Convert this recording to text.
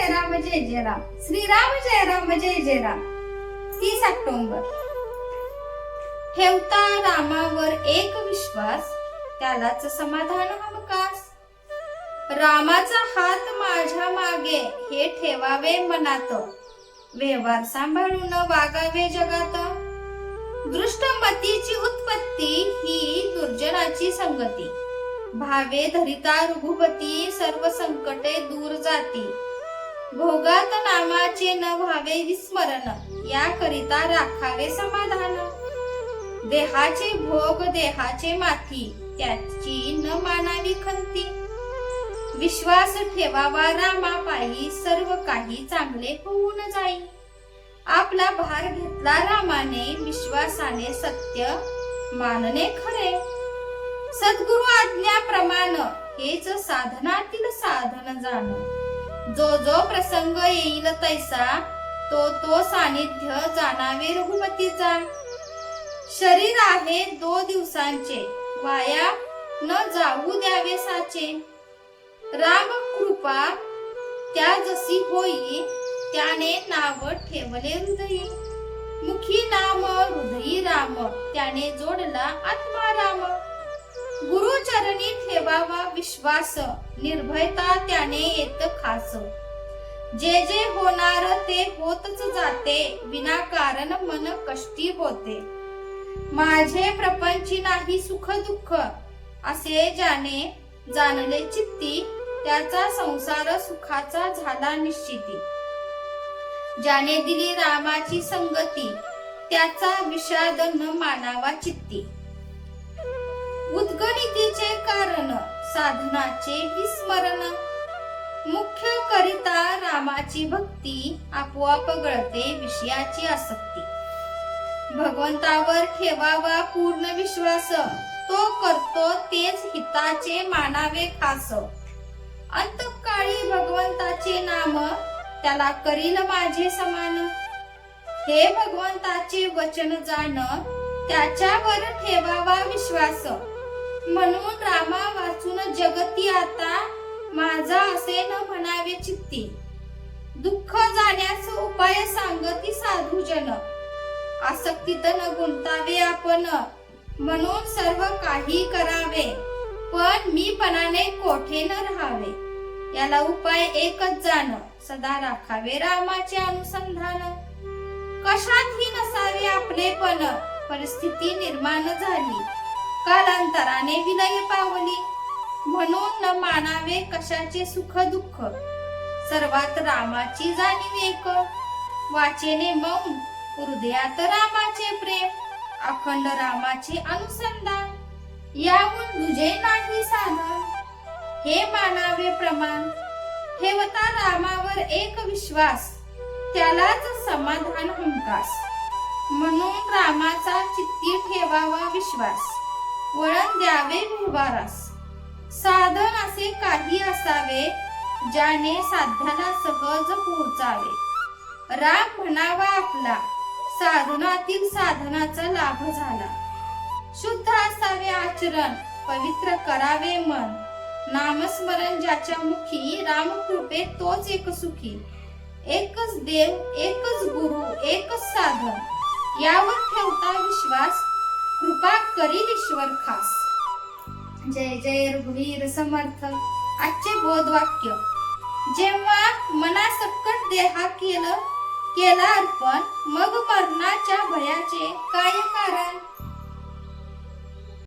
जय राम जय जय राम श्रीराम जय राम जय जय राम तीस ऑक्टोबर. ठेवता रामावर एक विश्वास त्यालाच समाधान हमकास रामाचा हात माझ्या मागे हे ठेवावे मनात. व्यवहार सांभाळून वागावे जगात. दृष्टमतीची उत्पत्ती ही दुर्जनाची संगती. भावे धरिता रघुपती सर्व संकटे दूर जाती. भोगात नामाचे न व्हावे विस्मरण याकरिता राखावे समाधान. देहाचे भोग देहाचे माथी त्याची न मानावी खंती. विश्वास ठेवावा रामा पायी सर्व काही चांगले होऊन जाई. आपला भार घेतला रामाने विश्वासाने सत्य मानणे खरे. सद्गुरु आज्ञाप्रमाण हेच साधनातील साधन जाण. जो जो प्रसंग येईल तैसा तो तो सानिध्य जाणावे रघुपतीचा. शरीर आहे दो दिवसांचे वाया न जाऊ द्यावे साचे. राम कृपा त्या जशी होई त्याने नाव ठेवले हृदयी. मुखी नाम हृदयी राम त्याने जोडला आत्मा राम. गुरुचरणी ठेवावा विश्वास निर्भयता त्याने येत खास. जे जे होणार ते होतच जाते विनाकारण मन कष्टी होते. माझे प्रपंची नाही सुख दुःख असे ज्याने जाणले चित्ती त्याचा संसार सुखाचा झाला निश्चिती. ज्याने दिली रामाची संगती त्याचा विषाद न मानावा चित्ती. उद्गणितीचे कारण साधनाचे विस्मरण. मुख्य करिता रामाची भक्ती आपोआप गळते विषयाची आसक्ती. भगवंतावर ठेवावा पूर्ण विश्वास तो करतो तेच हिताचे मानावे खास. अंतकाळी भगवंताचे नाम त्याला करील माझे समान. हे भगवंताचे वचन जाण त्याच्यावर ठेवावा विश्वास. म्हणून रामा वाचून जगती आता माझा असे न म्हणावे चित्ती. दुःख जाण्यास उपाय सांगती साधूजन. आसक्तीत न गुंतावे आपण म्हणून सर्व काही करावे. पण मी पणाने कोठे न राहावे? याला उपाय एकच जाण सदा राखावे रामाचे अनुसंधान. कशातही नसावे आपले पण परिस्थिती निर्माण झाली. कालांतराने विलय पावली. म्हणून न मानावे कशाचे सुख दुःख. सर्वात रामाची जाणीव एक. वाचेने मौन हृदयात रामाचे प्रेम अखंड रामाचे अनुसंधान. याहून तुझे नाही साधन. हे मानावे प्रमाण ठेवता रामावर एक विश्वास त्यालाच समाधान हमकास म्हणून रामाचा चित्ती ठेवावा विश्वास. वळण द्यावे व्यवहारास साधन असे काही असावे ज्याने साध्याला सहज पोहोचावे. राम म्हणावा आपला साधनातील साधनाचा लाभ झाला. शुद्ध असावे आचरण पवित्र करावे मन. नामस्मरण ज्याच्या मुखी रामकृपे तोच एक सुखी. एकच देव एकच गुरु एकच साधन. यावर ठेवता विश्वास कृपा करी ईश्वर खास. जय जय रघुवीर समर्थ. आजचे बोध वाक्य जेव्हा मना सक्कट देहा केलं केला अर्पण मग मरणाच्या भयाचे काय कारण?